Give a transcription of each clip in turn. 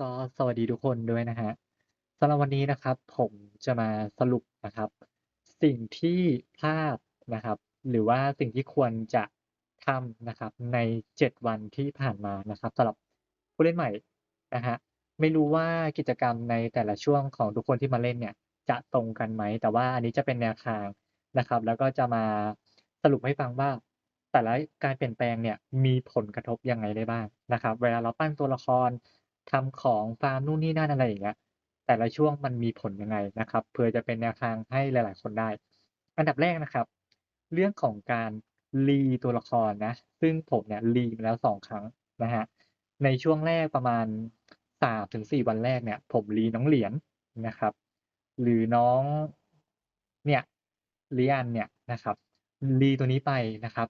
ก็สวัสดีทุกคนด้วยนะครับสำหรับวันนี้นะครับ ผมจะมาสรุปนะครับ สิ่งที่พลาดนะครับ หรือว่าสิ่งที่ควรจะทำนะครับ ใน 7 วันที่ผ่านมานะครับสำหรับผู้เล่นใหม่นะฮะไม่รู้ว่ากิจกรรมในแต่ละช่วงของทุกคนที่มาเล่นเนี่ย จะตรงกันไหม แต่ว่าอันนี้จะเป็นแนวทางนะครับ แล้วก็จะมาสรุปให้ฟังว่าแต่ละการเปลี่ยนแปลงเนี่ยมีผลกระทบยังไงได้บ้างนะครับ เวลาเราปั้นตัวละคร ทำของฟาร์มนู่นนี่นั่นอะไรอย่างเงี้ยแต่ละช่วงมันมีผลยังไงนะครับเผื่อจะเป็นแนวทางให้หลาย ๆ คนได้ อันดับแรกนะครับ เรื่องของการ re ตัวละครนะ ซึ่งผมเนี่ย re มาแล้ว2ครั้งนะครับในช่วงแรกประมาณ3-4วันแรกเนี่ย ผม re น้องเหรียญนะครับ หรือน้องเนี่ย Lian เนี่ยนะครับ re ตัวนี้ไปนะครับ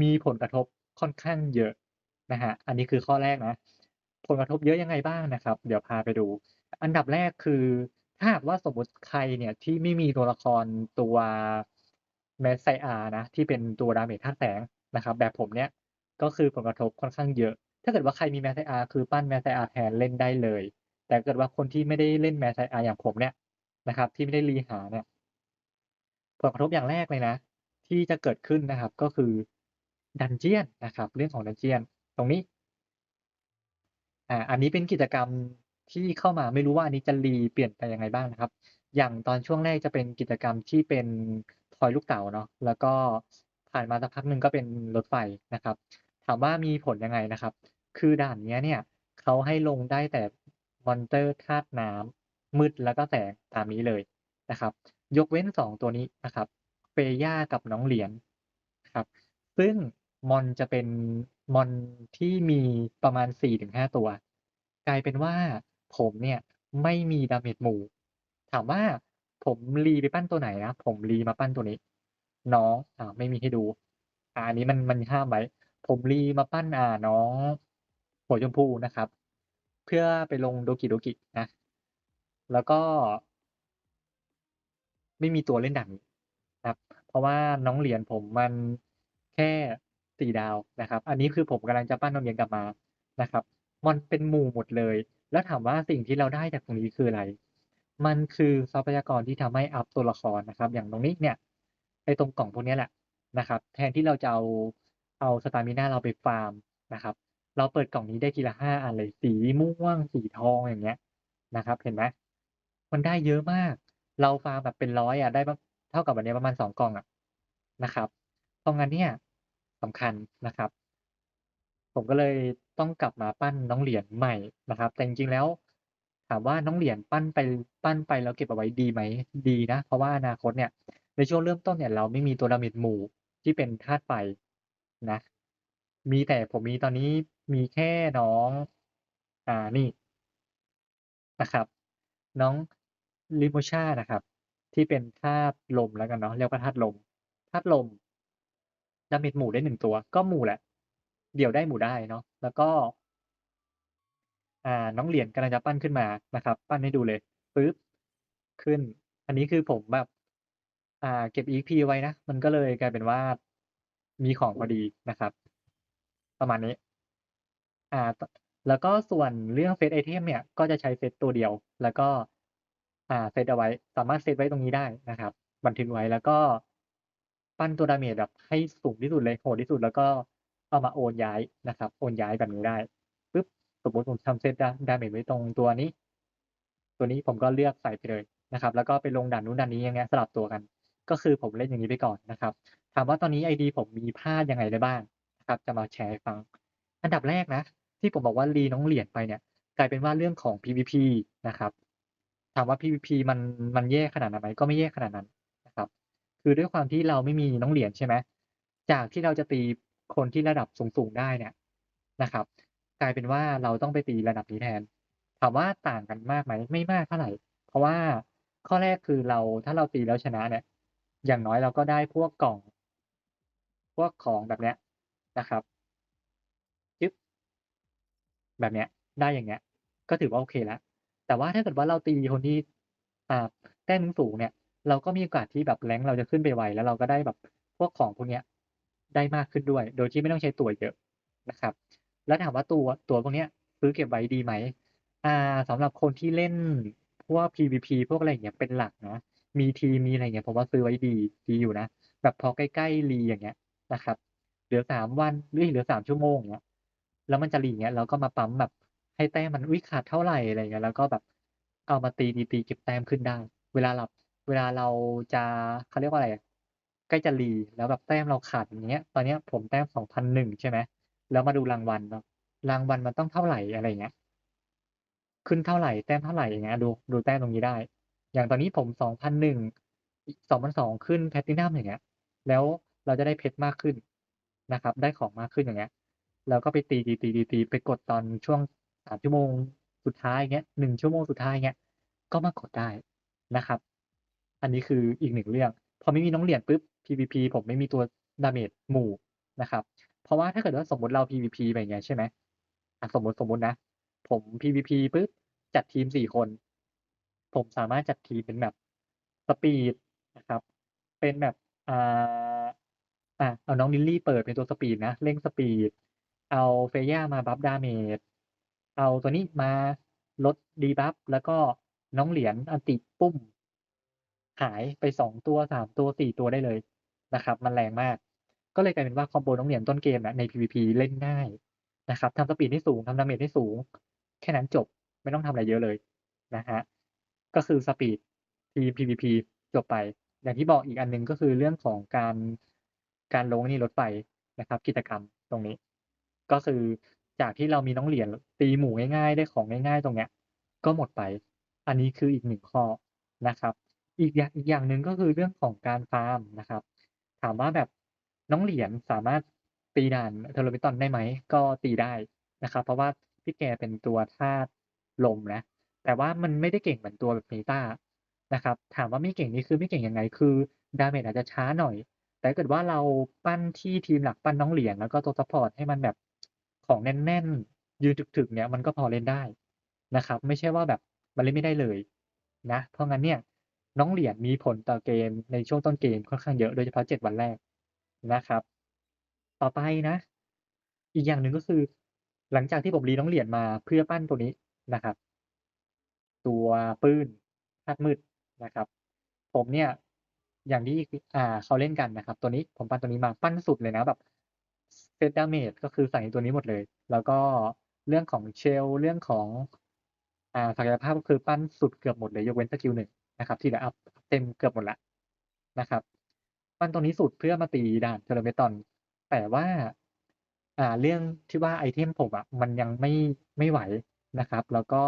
มีผลกระทบค่อนข้างเยอะนะครับอันนี้คือข้อแรกนะ ผลกระทบเยอะยังไงบ้างนะครับ เดี๋ยวพาไปดู อันดับแรกคือ ถ้าหากว่าสมมติใครเนี่ยที่ไม่มีตัวละครตัว Messiah นะ ที่เป็นตัว Damage ธาแสงนะครับ แบบผมเนี่ยก็คือผลกระทบค่อนข้างเยอะ ถ้าเกิดว่าใครมี Messiah คือปั้น Messiah แทนเล่นได้เลย แต่เกิดว่าคนที่ไม่ได้เล่น Messiah อย่างผมเนี่ยนะครับ ที่ไม่ได้ re หาเนี่ยผลกระทบอย่างแรกเลยนะ ที่จะเกิดขึ้นนะครับก็คือ Dungeon นนะครับ เรื่องของ Dungeon ตรงนี้ อ่าอันนี้เป็นกิจกรรมที่เข้ามาไม่รู้ว่าอันนี้จะ re เปลี่ยนไปยังไงบ้างนะครับ อย่างตอนช่วงแรกจะเป็นกิจกรรมที่เป็นทอยลูกเต๋าเนาะแล้วก็ผ่านมาสักพักหนึ่งก็เป็นรถไฟนะครับ ถามว่ามีผลยังไงนะครับ คือด่านเนี้ยเนี่ยเขาให้ลงได้แต่มอนเตอร์ธาตุน้ำมืดแล้วก็แสงตามนี้เลยนะครับ ยกเว้น 2 ตัวนี้นะครับเฟย่ากับน้องเหรียญครับ ซึ่งมอนจะเป็น มอนที่มีประมาณ 4-5 ตัว กลายเป็นว่าผมเนี่ยไม่มี damage หมู่ ถามว่าผม re ไปปั้นตัวไหนนะ ผม re มาปั้นตัวนี้ น้องอ่าไม่มีให้ดู อ่าอันนี้มันมันห้ามไว้ ผม re มาปั้นอ่าน้องหัวชมพูนะครับ เพื่อไปลงโดกิโดกินะ แล้วก็ ไม่มีตัวเล่นด่านนี้นะครับ เพราะว่าน้องเหรียญผมมันแค่ 4ดาวนะครับ อันนี้คือผมกำลังจะปั้นน้องเรียญกลับมานะครับมอนเป็นหมู่หมดเลย แล้วถามว่าสิ่งที่เราได้จากตรงนี้คืออะไร มันคือทรัพยากรที่ทำให้อัปตัวละครนะครับ อย่างตรงนี้เนี่ยไอตรงกล่องพวกนี้แหละนะครับ แทนที่เราจะเอาเอาสตามินาเราไปฟาร์มนะครับ เราเปิดกล่องนี้ได้ทีละ5อันเลยสีม่วงสีทองอย่างเงี้ยนะครับ เห็นไหมมันได้เยอะมาก เราฟาร์มแบบเป็น100อะได้เท่ากับอันนี้ประมาณ2กล่องอะนะครับ เพราะงั้นเนี่ย สำคัญนะครับ ผมก็เลยต้องกลับมาปั้นน้องเหรียญใหม่นะครับ แต่จริงๆแล้ว ถามว่าน้องเหรียญปั้นไปปั้นไปแล้วเก็บเอาไว้ดีไหมดีนะ เพราะว่าอนาคตเนี่ยในช่วงเริ่มต้นเนี่ยเราไม่มีตัว damage หมู่ที่เป็นธาตุไฟนะ มีแต่ผมมีตอนนี้มีแค่น้อง อ่านี่นะครับ น้อง Lemosha นะครับ ที่เป็นธาตุลมแล้วกันเนาะเรียกว่าธาตุลมธาตุลม damage หมู่ได้1ตัว ก็หมู่แหละ เดี่ยวได้หมู่ได้เนาะแล้วก็ อ่าน้องเหรียญกำลังจะปั้นขึ้นมานะครับ ปั้นให้ดูเลยปึ๊บขึ้น อันนี้คือผมแบบ อ่า เก็บ EP ไว้นะ มันก็เลยกลายเป็นว่ามีของพอดีนะครับ ประมาณนี้ อ่า แล้วก็ส่วนเรื่องเซตไอเทมเนี่ย ก็จะใช้เซตตัวเดียว แล้วก็ อ่าเซตเอาไว้ สามารถเซตไว้ตรงนี้ได้นะครับ บันทึกไว้แล้วก็ ปั้นตัว damage แบบให้สูงที่สุดเลยโหดที่สุดแล้วก็เอามาโอนย้ายนะครับ โอนย้ายแบบนี้ได้ปึ๊บสมมติผมทำเซตดา damage ไว้ตรงตัวนี้ ตัวนี้ผมก็เลือกใส่ไปเลยนะครับ แล้วก็ไปลงด่านนู้นด่านนี้ย่างเงี้ยสลับตัวกัน ก็คือผมเล่นอย่างงี้ไปก่อนนะครับ ถามว่าตอนนี้ ID ผมมีพลาดยังไงได้บ้างนะครับ จะมาแชร์ให้ฟัง อันดับแรกนะ ที่ผมบอกว่า re น้องเหรียญไปเนี่ย กลายเป็นว่าเรื่องของ PVP นะครับ ถามว่า PVP มันมันแย่ขนาดนั้นไหมก็ไม่แย่ขนาดนั้น คือด้วยความที่เราไม่มีน้องเหรียญใช่ไหมจากที่เราจะตีคนที่ระดับสูงๆได้เนี่ยนะครับ กลายเป็นว่าเราต้องไปตีระดับนี้แทน ถามว่าต่างกันมากไหมไม่มากเท่าไหร่ เพราะว่าข้อแรกคือเราถ้าเราตีแล้วชนะเนี่ย อย่างน้อยเราก็ได้พวกกล่อง พวกของแบบเนี้ยนะครับจึ๊บแบบเนี้ย ได้อย่างเงี้ย ก็ถือว่าโอเคแล้วแต่ว่าถ้าเกิดว่าเราตีคนที่อ่าแต้มสูงเนี่ย เราก็มีโอกาสที่แบบ rank เราจะขึ้นไปไวแล้วเราก็ได้แบบพวกของพวกเนี้ยได้มากขึ้นด้วย โดยที่ไม่ต้องใช้ตัวเยอะนะครับ แล้วถามว่าตัวตัวพวกเนี้ยซื้อเก็บไว้ดีไหมอ่าสำหรับคนที่เล่นพวก PVP พวกอะไรอย่างเงี้ยเป็นหลักนะมีทีมมีอะไรเงี้ยผมว่าซื้อไว้ดีดีอยู่นะแบบพอใกล้ๆ Re อย่างเงี้ยนะครับเหลือ3วันเฮ้ยเหลือ3ชั่วโมงอย่างเงี้ยแล้วมันจะ Re อย่างเงี้ยเราก็มาปั๊มแบบให้แต้มมันอุ๊ยขาดเท่าไหร่อะไรเงี้ยแล้วก็แบบเอามาตีๆๆเก็บแต้มขึ้นได้ เวลาเรา เวลาเราจะเขาเรียกว่าอะไรใกล้จะ Re แล้วแบบแต้มเราขาดอย่างเงี้ย ตอนเนี้ยผมแต้ม2,001ใช่ไหมแล้วมาดูรางวัลเนาะรางวัลมันต้องเท่าไหร่อะไรเงี้ย ขึ้นเท่าไหร่แต้มเท่าไหร่อย่างเงี้ยดูดูแต้มตรงนี้ได้ อย่างตอนนี้ผม2,001อีก2,200ขึ้นแพลทินัมอย่างเงี้ย แล้วเราจะได้เพชรมากขึ้นนะครับ ได้ของมากขึ้นอย่างเงี้ยเราก็ไปตีๆๆๆไปกดตอนช่วง3ชั่วโมงสุดท้ายอย่างเงี้ย1ชั่วโมงสุดท้ายอย่างเงี้ย ก็มากดได้นะครับ อันนี้คืออีก1เรื่อง พอไม่มีน้องเหรียญปุ๊บ PVP ผมไม่มีตัวดาเมจหมู่นะครับ เพราะว่าถ้าเกิดว่าสมมติเรา PVP ไปเงี้ยใช่ไหมอะสมมติสมมตินะ ผม PVP ปุ๊บจัดทีม4คน ผมสามารถจัดทีมเป็นแบบสปีดนะครับ เป็นแบบอ่าอะเอาน้องลิลลี่เปิดเป็นตัวสปีดนะเร่งสปีด เอาเฟย่ามาบัฟดาเมจเอาตัวนี้มาลด debuff แล้วก็น้องเหรียญอัลติปุ้ม หายไป2ตัว3ตัว4ตัวได้เลยนะครับ มันแรงมาก ก็เลยกลายเป็นว่าคอมโบน้องเหรียญต้นเกมอะใน PVP เล่นง่ายนะครับทำสปีดให้สูงทำดาเมจให้สูง แค่นั้นจบไม่ต้องทำอะไรเยอะเลยนะครับก็คือสปีดทีม PVP จบไป อย่างที่บอกอีกอันหนึ่งก็คือเรื่องของการการลงนี่รถไฟนะครับ กิจกรรมตรงนี้ ก็คือจากที่เรามีน้องเหรียญตีหมูง่ายๆ ได้ของง่าย ๆ ตรงเนี้ย ก็หมดไป อันนี้คืออีก1ข้อนะครับ อีกอย่าง อีกอย่างหนึ่ง ก็คือเรื่องของการฟาร์มนะครับ ถามว่าแบบน้องเหรียญสามารถตีด่าน Teromiton ได้ไหม ก็ตีได้นะครับ เพราะว่าพี่แกเป็นตัวธาตุลมนะ แต่ว่ามันไม่ได้เก่งเหมือนตัวแบบ Nita นะครับ ถามว่าไม่เก่งนี่คือไม่เก่งยังไง คือดาเมจอาจจะช้าหน่อย แต่ถ้าเกิดว่าเราปั้นที่ทีมหลักปั้นน้องเหรียญแล้วก็ตัวซัปพอร์ตให้มันแบบของแน่นๆ ยืนถึกๆ เนี่ยมันก็พอเล่นได้นะครับ ไม่ใช่ว่าแบบมันเล่นไม่ได้เลยนะ เพราะงั้นเนี่ย น้องเหรียญมีผลต่อเกมในช่วงต้นเกมค่อนข้างเยอะโดยเฉพาะ7วันแรกนะครับ ต่อไปนะ อีกอย่างหนึ่งก็คือ หลังจากที่ผม re น้องเหรียญมาเพื่อปั้นตัวนี้นะครับ ตัวปื้นธาตุมืดนะครับ ผมเนี่ยอย่างที่อ่าเขาเล่นกันนะครับ ตัวนี้ผมปั้นตัวนี้มาปั้นสุดเลยนะแบบเซตดาเมจก็คือใส่ตัวนี้หมดเลย แล้วก็เรื่องของ Shell เรื่องของอ่าศักยภาพก็คือปั้นสุดเกือบหมดเลยยกเว้นสกิล1น นะครับที่เหลืออัปเต็มเกือบหมดล้วนะครับปั้นตัวนี้สุดเพื่อมาตีด่าน Teromiton แต่ว่าอ่าเรื่องที่ว่าไอเทมผมอะมันยังไม่ไม่ไหวนะครับ แล้วก็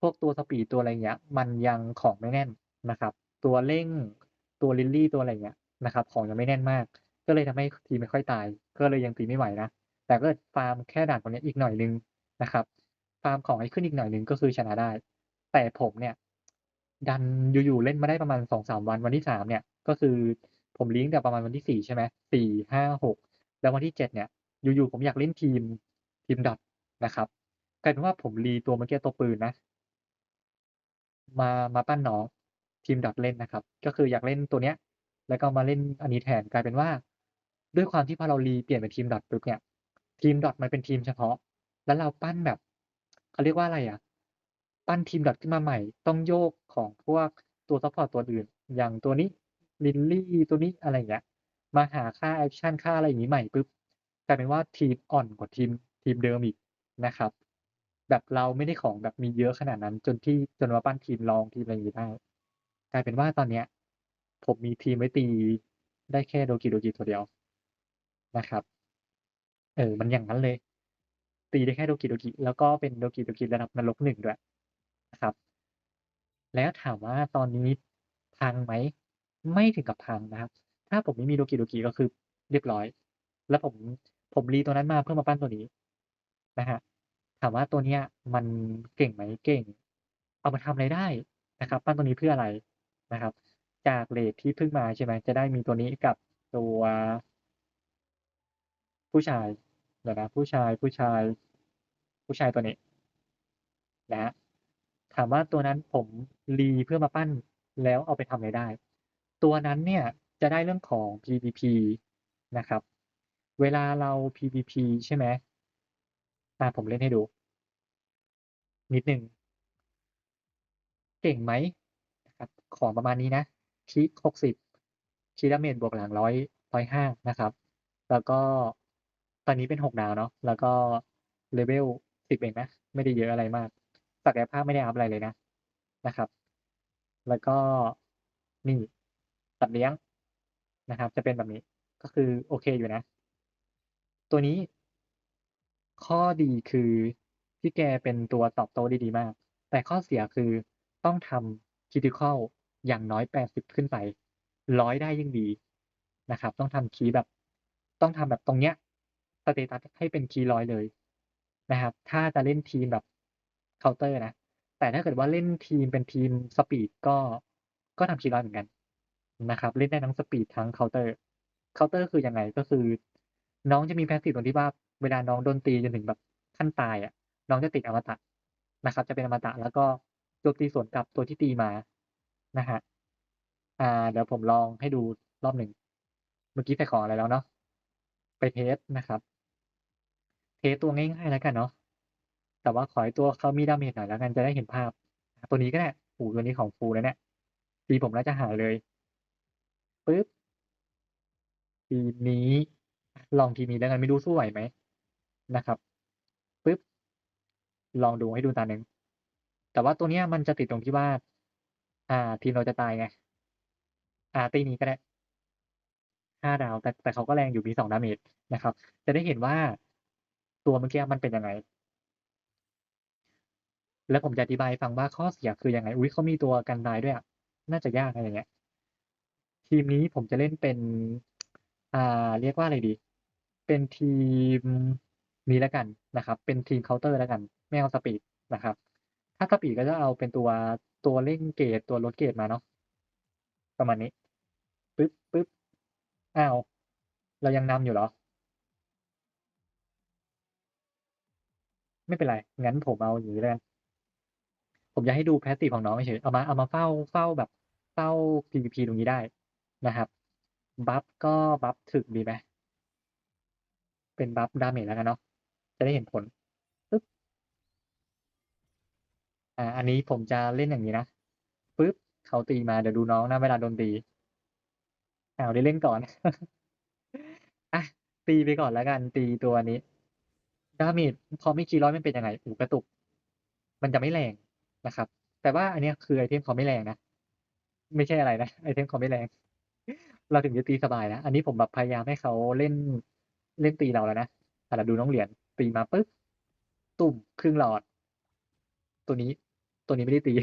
พวกตัวสปีดตัวอะไรเงี้ย มันยังของไม่แน่นนะครับ ตัวเร่งตัวลิลลี่ตัวอะไรเงี้ยนะครับ ของยังไม่แน่นมาก ก็เลยทำให้ทีไม่ค่อยตาย ก็เลยยังตีไม่ไหวนะแต่กิดฟาร์มแค่ด่านตรงนี้อีกหน่อยนึงนะครับ ฟาร์มของให้ขึ้นอีกหน่อยนึงก็คือชนะได้ แต่ผมเนี่ย ดันอยู่ๆเล่นมาได้ประมาณ2-3วันวันที่3เนี่ย ก็คือผม re ตั้งแต่ประมาณวันที่4ใช่ไหม4 5 6แล้ววันที่7เนี่ย อยู่ๆผมอยากเล่นทีมทีมดอทนะครับกลายเป็นว่าผม re ตัวเมื่อกี้ตัวปืนนะ มามาปั้นน้องทีมดอทเล่นนะครับ ก็คืออยากเล่นตัวเนี้ย แล้วก็มาเล่นอันนี้แทนกลายเป็นว่า ด้วยความที่พอเรา re เปลี่ยนเป็นทีมดอทปุ๊บเนี่ยทีมดอทมันเป็นทีมเฉพาะ แล้วเราปั้นแบบเขาเรียกว่าอะไรอะ ปั้นทีมดอทขึ้นมาใหม่ ต้องโยกของพวกตัวซัปพอร์ตตัวอื่น อย่างตัวนี้ลิลลี่ตัวนี้อะไรอย่างเงี้ยมาหาค่าแอกชันค่าอะไรอย่างงี้ใหม่ปุ๊บกลายเป็นว่าทีมอ่อนกว่าทีมทีมเดิมอีกนะครับ แบบเราไม่ได้ของแบบมีเยอะขนาดนั้น จนที่จนมาปั้นทีมรองทีมอะไรอย่างงี้ได้กลายเป็นว่าตอนเนี้ย ผมมีทีมไว้ตีได้แค่ Doki Doki ตัวเดียวนะครับเออมันอย่างงั้นเลย ตีได้แค่ Doki Doki แล้วก็เป็น Doki Doki ระดับนรก1ด้วย นะครับ แล้วถามว่าตอนนี้พังไหม ไม่ถึงกับพังนะครับ ถ้าผมไม่มี Doki Doki ก็คือเรียบร้อย แล้วผมผม re ตัวนั้นมาเพื่อมาปั้นตัวนี้นะครับถามว่าตัวเนี้ยมันเก่งไหมเก่ง เอามาทำอะไรได้นะครับ ปั้นตัวนี้เพื่ออะไรนะครับ จากเรตที่เพิ่งมาใช่ไหมจะได้มีตัวนี้กับตัวผู้ชายเดี๋ยวนะผู้ชายผู้ชาย ผู้ชายตัวนี้นะ ถามว่าตัวนั้นผม re เพื่อมาปั้นแล้วเอาไปทำอะไรได้ ตัวนั้นเนี่ยจะได้เรื่องของ PVP นะครับ เวลาเรา PVP ใช่ไหมอาผมเล่นให้ดู นิดหนึ่ง เก่งไหมนะครับ ของประมาณนี้นะคีหกสิบคีดาเมจบวกหลังร้อยร้อยห้านะครับ แล้วก็ตอนนี้เป็นหกดาวเนาะแล้วก็เลเวลสิบเองนะ ไม่ได้เยอะอะไรมาก ศักยภาพไม่ได้อัพอะไรเลยนะนะครับ แล้วก็นี่สัตว์เลี้ยงนะครับ จะเป็นแบบนี้ก็คือโอเคอยู่นะ ตัวนี้ ข้อดีคือที่แกเป็นตัวตอบโต้ได้ดีมาก แต่ข้อเสียคือต้องทำ critical อย่างน้อย80ขึ้นไปร้อยได้ยิ่งดีนะครับ ต้องทำคีย์แบบ ต้องทำแบบตรงเนี้ยสเตตัสให้เป็นคีย์ร้อยเลยนะครับ ถ้าจะเล่นทีมแบบ เคาน์เตอร์นะ แต่ถ้าเกิดว่าเล่นทีมเป็นทีมสปีดก็ก็ทำคีย์ร้อยเหมือนกันนะครับ เล่นได้ทั้งสปีดทั้งเคาน์เตอร์เคาน์เตอร์คือยังไงก็คือ น้องจะมีแพสซีฟตรงที่ว่าเวลาน้องโดนตีจนถึงแบบขั้นตายอะ น้องจะติดอมตะนะครับ จะเป็นอมตะแล้วก็โจมตีสวนกลับตัวที่ตีมานะฮะอ่า เดี๋ยวผมลองให้ดูรอบหนึ่งเมื่อกี้ใส่ของอะไรแล้วเนาะไปเทสนะครับ เทสตัวง่ายๆแล้วกันเนาะ แต่ว่าขอให้ตัวเขามีดาเมจหน่อยแล้วกันจะได้เห็นภาพ ตัวนี้ก็ได้โอ้ตัวนี้ของฟูแล้วเนี่ยตีผมน่าจะหาเลยปึ๊บทีนี้ ลองทีนี้แล้วกันไม่รู้สู้ไหวไหมนะครับปึ๊บลองดูให้ดูตาหนึ่งแต่ว่าตัวเนี้ยมันจะติดตรงที่ว่า อ่า ทีมเราจะตายไง อ่าตีนี้ก็ได้ห้าดาว แต่แต่เขาก็แรงอยู่มีสองดาเมจนะครับ จะได้เห็นว่าตัวเมื่อกี้มันเป็นยังไง แล้วผมจะอธิบายฟังว่าข้อเสียคือยังไง อุ้ยเขามีตัวกันตายด้วยอะ น่าจะยากอะไรเงี้ย ทีมนี้ผมจะเล่นเป็น อ่า เรียกว่าอะไรดี เป็นทีมนี้แล้วกันนะครับ เป็นทีมเคาน์เตอร์แล้วกัน ไม่เอาสปีดนะครับ ถ้าสปีดก็จะเอาเป็นตัวตัวเร่งเกตตัวลดเกตมาเนาะ ประมาณนี้ปึ๊บปึ๊บอ้าว เรายังนำอยู่เหรอ ไม่เป็นไร งั้นผมเอาอย่างนี้แล้วกัน ผมจะให้ดูแพสซีฟของน้องเฉยเอามาเอามาเฝ้าเฝ้าแบบเฝ้า PVP ตรงนี้ได้นะครับ บัฟก็บัฟถึกดีไหมเป็นบัฟดาเมจแล้วกันเนาะจะได้เห็นผลปึ๊บอ่าอันนี้ผมจะเล่นอย่างนี้นะปึ๊บเขาตีมาเดี๋ยวดูน้องนะเวลาโดนตีอ้าได้เล่นก่อนอะตีไปก่อนแล้วกันตีตัวนี้ดาเมจพอไม่คีย์ร้อยมันเป็นยังไงอ้กระตุก มันจะไม่แรง นะครับ แต่ว่าอันนี้คือไอเทมเขาไม่แรงนะ ไม่ใช่อะไรนะไอเทมเขาไม่แรง เราถึงจะตีสบายนะ อันนี้ผมแบบพยายามให้เขาเล่นเล่นตีเราแล้วนะอะเราดูน้องเหรียญตีมาปึ๊บตุ่มครึ่งหลอด ตัวนี้ตัวนี้ไม่ได้ตี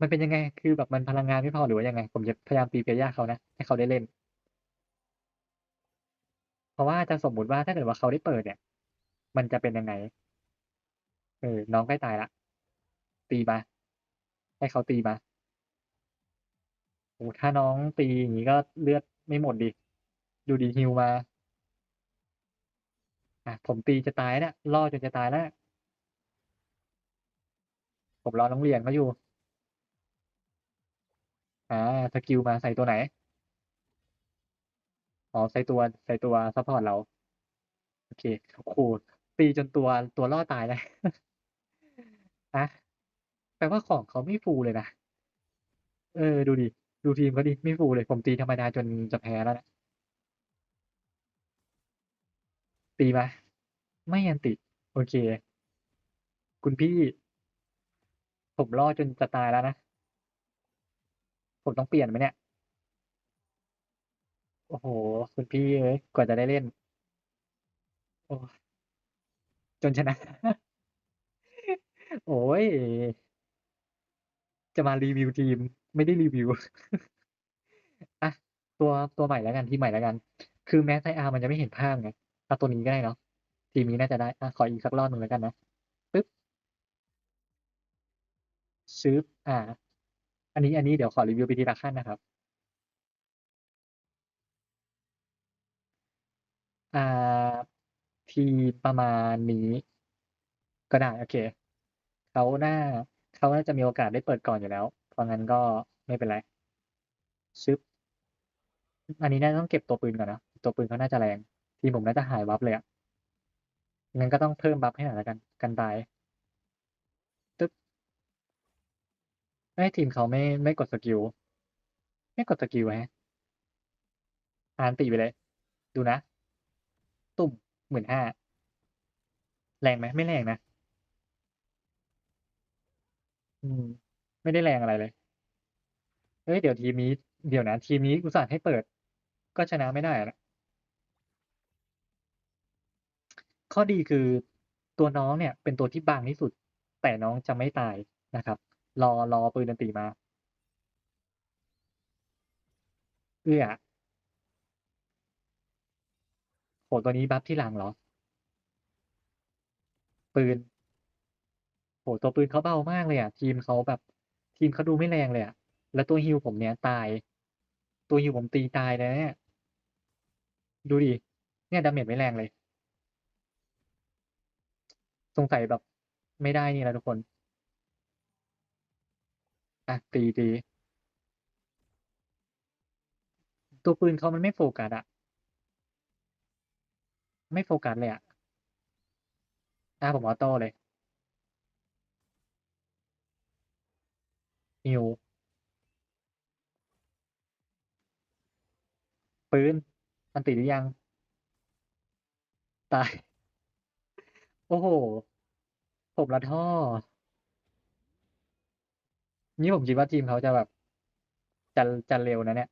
มันเป็นยังไง คือแบบมันพลังงานไม่พอหรือว่ายังไง ผมจะพยายามตีเปียยาเขานะให้เขาได้เล่น เพราะว่าจะสมมุติว่าถ้าเกิดว่าเขาได้เปิดเนี่ย มันจะเป็นยังไง เออ น้องใกล้ตายละ ตีมา ให้เขาตีมาโอ้ถ้าน้องตีอย่างนี้ก็เลือดไม่หมดดิ ดูดีฮิวมา อะ ผมตีจะตายเนี่ยล่อจนจะตายแล้ว ผมรอน้องเรียญเขาอยู่ อ่าสกิลมาใส่ตัวไหน อ๋อ ใส่ตัวใส่ตัวซัพพอร์ตเรา โอเคโอ้โฮตีจนตัวตัวล่อตายเลยอะ แปลว่าของเขาไม่ฟูเลยนะ เออ ดูดิ ดูทีมเขาดิ ไม่ฟูเลย ผมตีธรรมดาจนจะแพ้แล้วเนี่ยตีมา ไม่อันติ โอเค คุณพี่ ผมล่อจนจะตายแล้วนะ ผมต้องเปลี่ยนไหมเนี่ย?โอ้โฮคุณพี่เอ๊ยกว่าจะได้เล่น โอ้จนชนะ โอ๊ย จะมารีวิวทีม ไม่ได้รีวิวอะตัวตัวใหม่แล้วกันทีมใหม่แล้วกัน คือแม้ไซอาร์มันจะไม่เห็นภาพไงเอาตัวนี้ก็ได้เนาะทีมนี้น่าจะได้อะขออีกสักรอบหนึ่งแล้วกันนะปึ๊บชึบอ่า อันนี้อันนี้เดี๋ยวขอรีวิวไปทีละขั้นนะครับ อ่า ทีประมาณนี้ ก็ได้ โอเคเขาน่า เขาน่าจะมีโอกาสได้เปิดก่อนอยู่แล้ว เพราะงั้นก็ไม่เป็นไรซึบอันนี้น่าต้องเก็บตัวปืนก่อนนะ ตัวปืนเขาน่าจะแรง ทีมผมน่าจะหายวับเลยอะงั้นก็ต้องเพิ่มบัฟให้หน่อยละกัน กันตาย ตึ๊บไม่ทีมเขาไม่ไม่กดสกิล ไม่กดสกิลฮะอ่านตีไปเลย ดูนะ ตุ่มหมื่นห้า แรงไหม ไม่แรงนะ อืม ไม่ได้แรงอะไรเลย เฮ้ย เดี๋ยวทีมนี้ เดี๋ยวนะ ทีมนี้อุตส่าห์ให้เปิด ก็ชนะไม่ได้อะข้อดีคือตัวน้องเนี่ย เป็นตัวที่บางที่สุด แต่น้องจะไม่ตายนะครับ รอรอปืนอันติมา เอื้อโอ้โฮตัวนี้บัฟทีหลังเหรอ?ปืน โอ้โฮตัวปืนเขาเบามากเลยอะ ทีมเขาแบบ ทีมเขาดูไม่แรงเลยอะ แล้วตัว heal ผมเนี่ยตาย ตัว heal ผมตีตายเลยนะเนี่ยดูดิ เนี่ยดาเมจไม่แรงเลย สงสัยแบบไม่ได้นี่แล้วทุกคนอะตีๆตัวปืนเขามันไม่โฟกัสอะไม่โฟกัสเลยอะอาผมออโต้เลย heal ปืนอันติหรือยัง?ตาย โอ้โฮผมละท่อ นี่ผมคิดว่าทีมเขาจะแบบ จะจะเร็วนะเนี่ย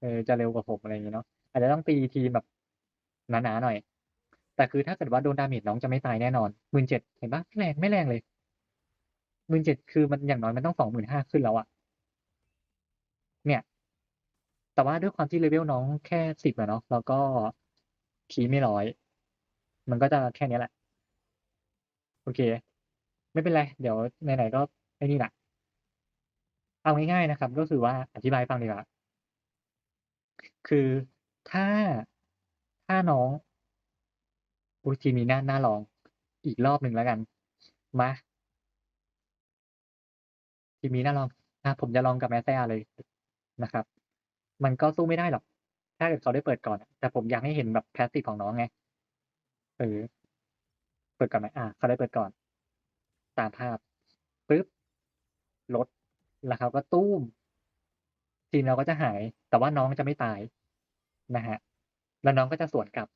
เออ จะเร็วกว่าผมอะไรงี้เนาะ อาจจะต้องตีทีมแบบหนาๆหน่อย แต่คือถ้าเกิดว่าโดนดาเมจน้องจะไม่ตายแน่นอน17,000เห็นเปล่าไม่แรงไม่แรงเลย 17,000คือมันอย่างน้อยมันต้อง25,000ขึ้นแล้วอะเนี่ย แต่ว่าด้วยความที่ level น้องแค่10อะเนาะแล้วก็คีไม่100มันก็จะแค่นี้แหละ โอเค ไม่เป็นไร เดี๋ยวไหนๆก็ไอ้นี่แหละเอาง่ายๆนะครับ ก็คือว่าอธิบายฟังดีกว่าคือถ้าถ้าน้องอุ๊ยทีมนี้น่าน่าลองอีกรอบหนึ่งแล้วกัน มา ทีมนี้น่าลองอาผมจะลองกับ Masaya เลยนะครับ มันก็สู้ไม่ได้หรอก ถ้าเกิดเขาได้เปิดก่อน แต่ผมอยากให้เห็นแบบแพสซีฟของน้องไงเออเปิดก่อนไหม?อาเขาได้เปิดก่อน ตามภาพปึ๊บลดแล้วเขาก็ตู้ม ทีมเราก็จะหาย แต่ว่าน้องจะไม่ตายนะครับแล้วน้องก็จะสวนกลับ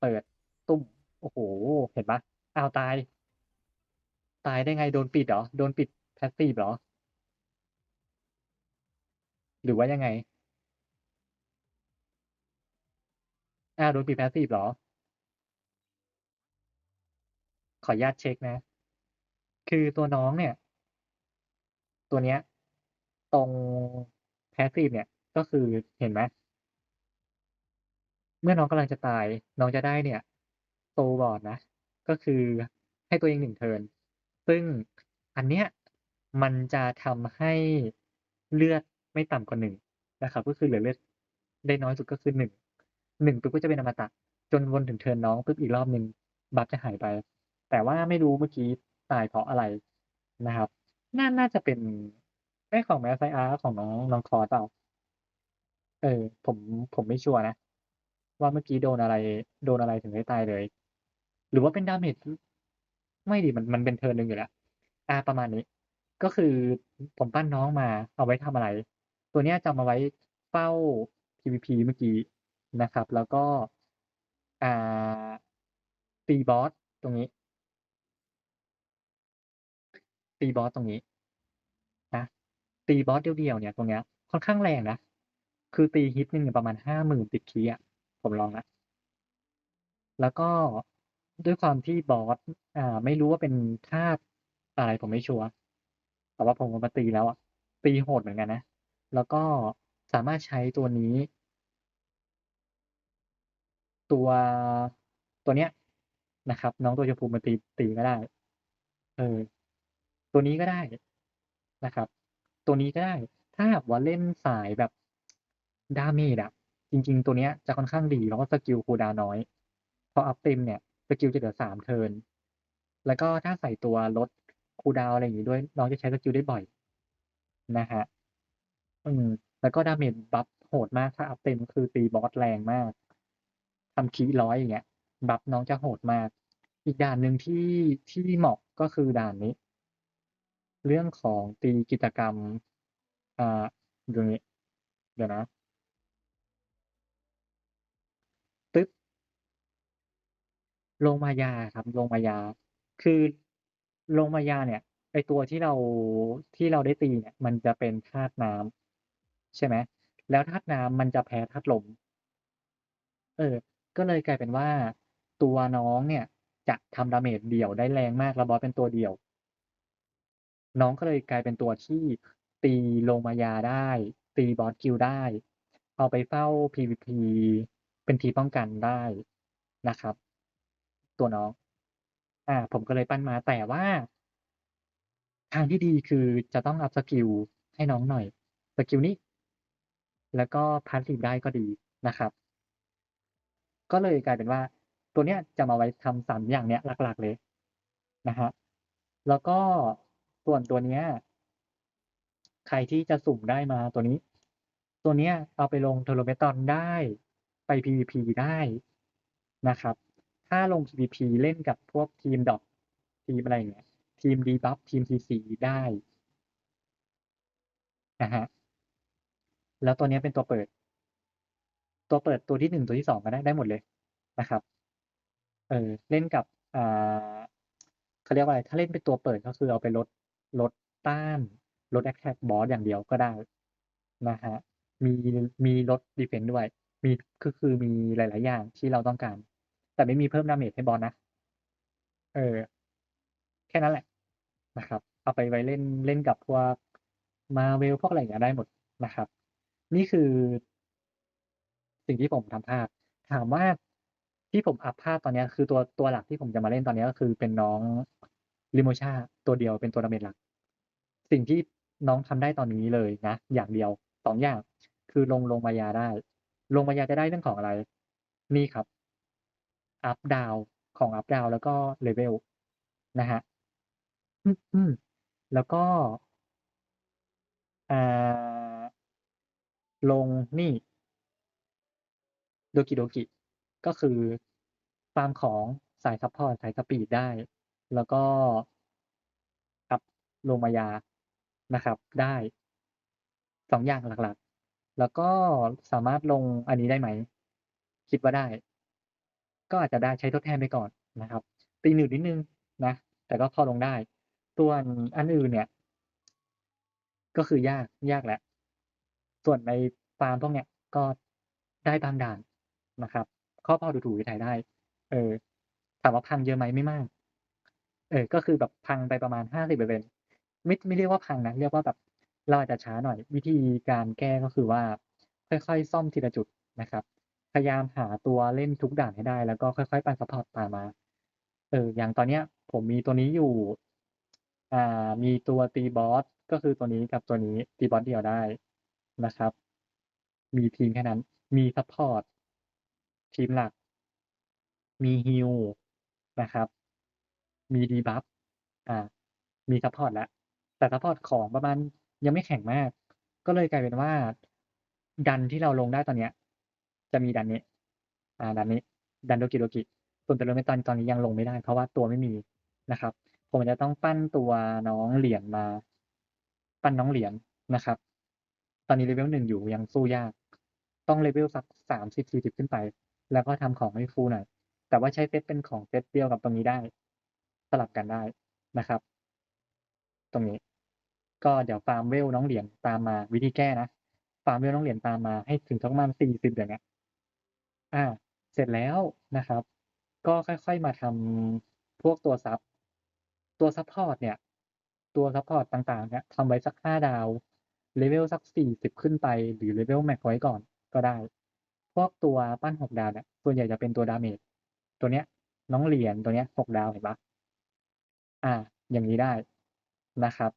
เปิดตุ้ม โอ้โฮเห็นปล่า?อ้าวตาย ตายได้ไง?โดนปิดเหรอ?โดนปิด แพสซีฟเหรอ?หรือว่ายังไง?อาโดนปิดแพสซีฟเหรอ?ขออนุญาตเช็กนะ คือตัวน้องเนี่ย ตัวเนี้ย ตรงแพสซีฟเนี่ยก็คือเห็นไหม?เมื่อน้องกำลังจะตาย น้องจะได้เนี่ย Soul Ward นะ ก็คือให้ตัวเอง1เทิร์นซึ่งอันเนี้ย มันจะทำให้เลือดไม่ต่ำกว่า1นะครับ ก็คือเหลือเลือดได้น้อยสุดก็คือ1 1ปุ๊บก็จะเป็นอมตะ จนวนถึงเทิร์นน้องปุ๊บอีกรอบหนึ่งบัฟจะหายไป แต่ว่าไม่รู้เมื่อกี้ตายเพราะอะไรนะครับ น่าน่าจะเป็นเอ๊ะของ Masaya ของน้องน้องคอเปล่า?เออ ผมผมไม่ชัวร์นะ ว่าเมื่อกี้โดนอะไร โดนอะไรถึงได้ตายเลย หรือว่าเป็นดาเมจไม่ดิมันมันเป็นเทิร์นหนึ่งอยู่แล้วอาประมาณนี้ ก็คือผมปั้นน้องมาเอาไว้ทำอะไร ตัวเนี้ยจะเอามาไว้เฝ้า PVP เมื่อกี้นะครับ แล้วก็อ่าตีบอสตรงนี้ ตีบอสตรงนี้นะตีบอสเดี่ยวๆเนี่ยตรงเนี้ยค่อนข้างแรงนะ คือตีฮิตหนึ่งประมาณ50,000ติดคีย์อะผมลองล้วแล้วก็ด้วยความที่บอสอ่า ไม่รู้ว่าเป็นธาตุอะไรผมไม่ชัวร์ แต่ว่าผมมาตีแล้วอะตีโหดเหมือนกันนะ แล้วก็สามารถใช้ตัวนี้ ตัวตัวเนี้ยนะครับ น้องตัวชมพูมาตีตีก็ได้ เออ ตัวนี้ก็ได้นะครับ ตัวนี้ก็ได้ ถ้าว่าเล่นสายแบบดาเมจอะจริง ๆ ตัวเนี้ยจะค่อนข้างดีแล้วก็สกิลคูดาน้อย พออัปเต็มเนี่ยสกิลจะเหลือ3เทิร์นแล้วก็ถ้าใส่ตัวลด คูดาวอะไรอย่างงี้ด้วย น้องจะใช้สกิลได้บ่อยนะครับอืมแล้วก็ดาเมจบัฟโหดมากถ้าอัปเต็มคือตีบอสแรงมากทำคีย์100อย่างเงี้ย บัฟน้องจะโหดมาก อีกด่านหนึ่งที่ที่เหมาะก็คือด่านนี้ เรื่องของตีกิจกรรม อ่าดูนี้เดี๋ยวนะตึ๊บโลมายาครับโลมายา คือ โลมายาเนี่ย ไอ้ตัวที่เราที่เราได้ตีเนี่ย มันจะเป็นธาตุน้ำใช่ไหมแล้วธาตุน้ำมันจะแพ้ธาตุลม เออ ก็เลยกลายเป็นว่า ตัวน้องเนี่ย จะทำดาเมจเดี่ยวได้แรงมากแล้วบอสเป็นตัวเดี่ยว น้องก็เลยกลายเป็นตัวที่ตีโลมายาได้ ตีบอสกิลได้ เอาไปเฝ้า PVP เป็นทีป้องกันได้นะครับ ตัวน้อง อ่า ผมก็เลยปั้นมาแต่ว่า ทางที่ดีคือจะต้องอัปสกิลให้น้องหน่อย สกิลนี้ แล้วก็พาสซีฟได้ก็ดีนะครับ ก็เลยกลายเป็นว่า ตัวเนี้ยจะมาไว้ทำ3อย่างเนี้ยหลักๆเลยนะครับแล้วก็ส่วนตัวเนี้ย ใครที่จะสุ่มได้มาตัวนี้ ตัวเนี้ยเอาไปลง Terometon ได้ ไป PVP ได้นะครับ ถ้าลง PVP เล่นกับพวกทีมดอปทีมอะไรอย่างเงี้ยทีม Debuff ทีม CC ได้อะฮะแล้วตัวเนี้ยเป็นตัวเปิด ตัวเปิดตัวที่1ตัวที่2ก็ได้ได้หมดเลยนะครับ เออเล่นกับอ่าเขาเรียกว่าอะไร ถ้าเล่นเป็นตัวเปิดก็คือเอาไปลดลดต้านลดแอ็กแท็กบอสอย่างเดียวก็ได้นะครับมีมีลดดีเฟนส์ด้วย มีก็คือมีหลาย ๆ อย่างที่เราต้องการ แต่ไม่มีเพิ่มดาเมจให้บอสนะ เออ แค่นั้นแหละนะครับ เอาไปไว้เล่นเล่นกับพวก Marvel พวกอะไรอย่างเงี้ยได้หมดนะครับ นี่คือ สิ่งที่ผมทำพลาดถามว่าที่ผมอัพลาดตอนนี้คือตัวตัวหลักที่ผมจะมาเล่นตอนนี้ก็คือเป็นน้อง Remosha ตัวเดียวเป็นตัวดาเมจหลัก สิ่งที่น้องทำได้ตอนนี้เลยนะ อย่างเดียว2องอย่าง คือลงโลมายาได้โลมายาจะได้เรื่องของอะไร นี่ครับ อัปดาวของอัปดาวแล้วก็ level นะครับอืมๆแล้วก็อ่าลงนี่ Doki-Doki ก็คือฟาร์มของสายซัปพอร์ตสายสปีดได้ แล้วก็อัปโลมายานะครับได้2อย่างหลักๆ แล้วก็สามารถลงอันนี้ได้ไหม คิดว่าได้ ก็อาจจะได้ใช้ทดแทนไปก่อนนะครับตีหนืดนิดนึงนะ แต่ก็พอลงได้ ส่วนอันอื่นเนี่ย ก็คือยากยากแหละ ส่วนในฟาร์มพวกเนี้ยก็ได้บางด่านนะครับก็พอถูๆไถๆได้ เออ ถามว่าพังเยอะไหมไม่มาก เออ ก็คือแบบพังไปประมาณ50%ไม่ไม่เรียกว่าพังนะ เรียกว่าแบบเราอาจจะช้าหน่อย วิธีการแก้ก็คือว่า ค่อยๆ ซ่อมทีละจุดนะครับ พยายามหาตัวเล่นทุกด่านให้ได้ แล้วก็ค่อยๆปั่นซัปพอร์ตตามมา เออ อย่างตอนเนี้ย ผมมีตัวนี้อยู่ อ่า มีตัวตีบอสก็คือตัวนี้กับตัวนี้ตีบอสเดียวได้นะครับ มีทีมแค่นั้น มีซัปพอร์ตทีมหลัก มี heal นะครับ มี debuff อ่า มีซัปพอร์ตแล้วแต่ซัปพอร์ตของประมาณยังไม่แข็งมาก ก็เลยกลายเป็นว่า ดันที่เราลงได้ตอนเนี้ย จะมีดันนี้ อ่าดันนี้ ดัน Doki-Doki ส่วน Terometon ตอนนี้ยังลงไม่ได้ เพราะว่าตัวไม่มีนะครับ ผมจะต้องปั้นตัวน้องเหรียญมา ปั้นน้องเหรียญนะครับ ตอนนี้ level 1อยู่ยังสู้ยาก ต้อง level สัก30-40ขึ้นไป แล้วก็ทำของให้ฟูหน่อย แต่ว่าใช้เซตเป็นของเซตเดียวกับตรงนี้ได้ สลับกันได้นะครับ ตรงนี้ ก็เดี๋ยวฟาร์มเวลน้องเหรียญตามมาวิธีแก้นะฟาร์มเวลน้องเหรียญตามมาให้ถึงสักประมาณ40อย่างเงี้ย อาเสร็จแล้วนะครับ ก็ค่อยๆมาทำพวกตัวซัปตัวซัปพอร์ตเนี่ย ตัวซัปพอร์ตต่างๆ เนี่ยทำไว้สัก5ดาว level สัก40ขึ้นไป หรือ level max ไว้ก่อนก็ได้ พวกตัวปั้น6ดาวเนี่ย ส่วนใหญ่จะเป็นตัวดาเมจ ตัวเนี้ย น้องเหรียญตัวเนี้ย6ดาวเห็นเปล่า อย่างงี้ได้นะครับ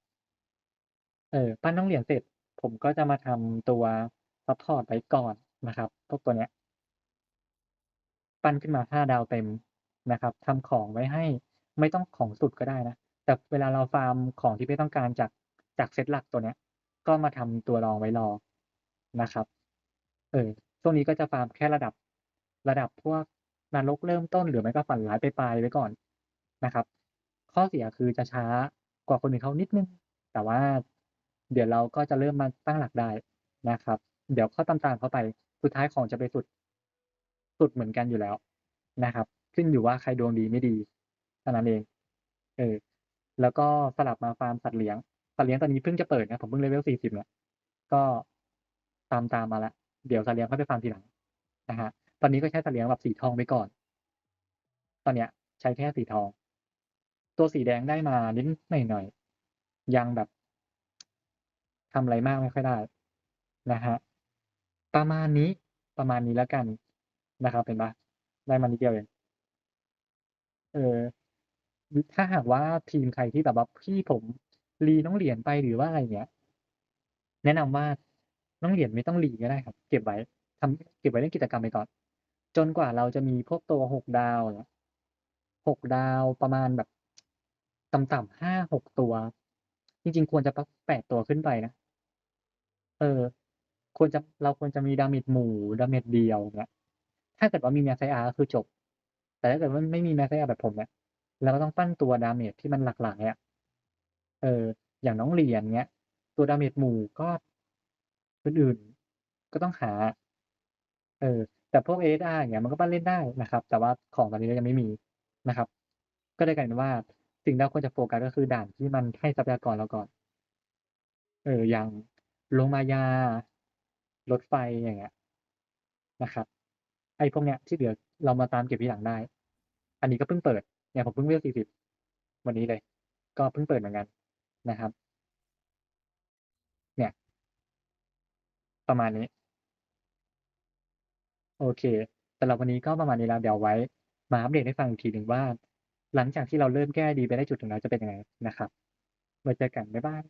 เออ ปั้นน้องเหรียญเสร็จ ผมก็จะมาทำตัวซัปพอร์ตไว้ก่อนนะครับ พวกตัวเนี้ย ปั้นขึ้นมา5ดาวเต็มนะครับทำของไว้ให้ไม่ต้องของสุดก็ได้นะ แต่เวลาเราฟาร์มของที่ไม่ต้องการจากจากเซตหลักตัวเนี้ย ก็มาทำตัวรองไว้รอนะครับ เออช่วงนี้ก็จะฟาร์มแค่ระดับระดับพวกนรกเริ่มต้นหรือไม่ก็ฝันร้ายไปปลายไว้ก่อนนะครับ ข้อเสียคือจะช้ากว่าคนอื่นเขานิดนึง แต่ว่าเดี๋ยวเราก็จะเริ่มมาตั้งหลักได้นะครับ เดี๋ยวก็ตามๆเขาไปสุดท้ายของจะไปสุด สุดเหมือนกันอยู่แล้วนะครับ ขึ้นอยู่ว่าใครดวงดีไม่ดีเท่านั้นเอง เออ แล้วก็สลับมาฟาร์มสัตว์เลี้ยง สัตว์เลี้ยงตอนนี้เพิ่งจะเปิดนะ ผมเพิ่ง level 40เนี่ยก็ตามๆมมาแล้วเดี๋ยวสัตว์เลี้ยงค่อยไปฟาร์มทีหลังนะครับตอนนี้ก็ใช้สัตว์เลี้ยงแบบสีทองไปก่อน ตอนเนี้ย ใช้แค่สีทอง ตัวสีแดงได้มานิดหน่อยๆยังแบบทำอะไรมากไม่ค่อยได้นะครับประมาณนี้ประมาณนี้แล้วกัน นะครับเห็นเปล่าได้มานิดเดียวเองเออถ้าหากว่าทีมใครที่แบบว่าพี่ผมรีน้องเหรียญไปหรือว่าอะไรอย่างเงี้ย แนะนำว่าน้องเหรียญไม่ต้องรีก็ได้ครับ เก็บไว้ทำเก็บไว้เล่นกิจกรรมไปก่อน จนกว่าเราจะมีพวกตัว6ดาวอย่างเงี้ย6ดาวประมาณแบบต่ำๆ5-6ตัว จริง ๆ ควรจะสัก8ตัวขึ้นไปนะ เออ ควรจะเราควรจะมี damage หมู่ damage เดียวอย่างเงี้ย ถ้าเกิดว่ามี Messiah ก็คือจบ แต่ถ้าเกิดว่าไม่มี Messiah แบบผมเนี่ยเราก็ต้องปั้นตัว damage ที่มันหลากหลายอะเออ อย่างน้องเหรียญเงี้ย ตัว damage หมู่ก็อื่นๆก็ต้องหา เออ แต่พวก ASR อย่างเงี้ยมันก็ปั้นเล่นได้นะครับ แต่ว่าของตอนนี้ก็ยังไม่มีนะครับ ก็เลยกลายเป็นว่าสิ่งที่เราควรจะโฟกัสก็คือด่านที่มันให้ทรัพยากรเราก่อน เอออย่างโรงมายารถไฟอย่างเงี้ยนะครับ ไอ้พวกเนี้ยที่เหลือเรามาตามเก็บทีหลังได้ อันนี้ก็เพิ่งเปิดเนี่ยผมเพิ่ง level 40วันนี้เลย ก็เพิ่งเปิดเหมือนกันนะครับ เนี่ย ประมาณนี้ โอเคสำหรับวันนี้ก็ประมาณนี้แล้วเดี๋ยวไว้ มาอัปเดตให้ฟังอีกทีหนึ่งว่า หลังจากที่เราเริ่มแก้ดีไปได้จุดหนึ่งแล้วจะเป็นยังไงนะครับไว้เจอกันบ๊ายบาย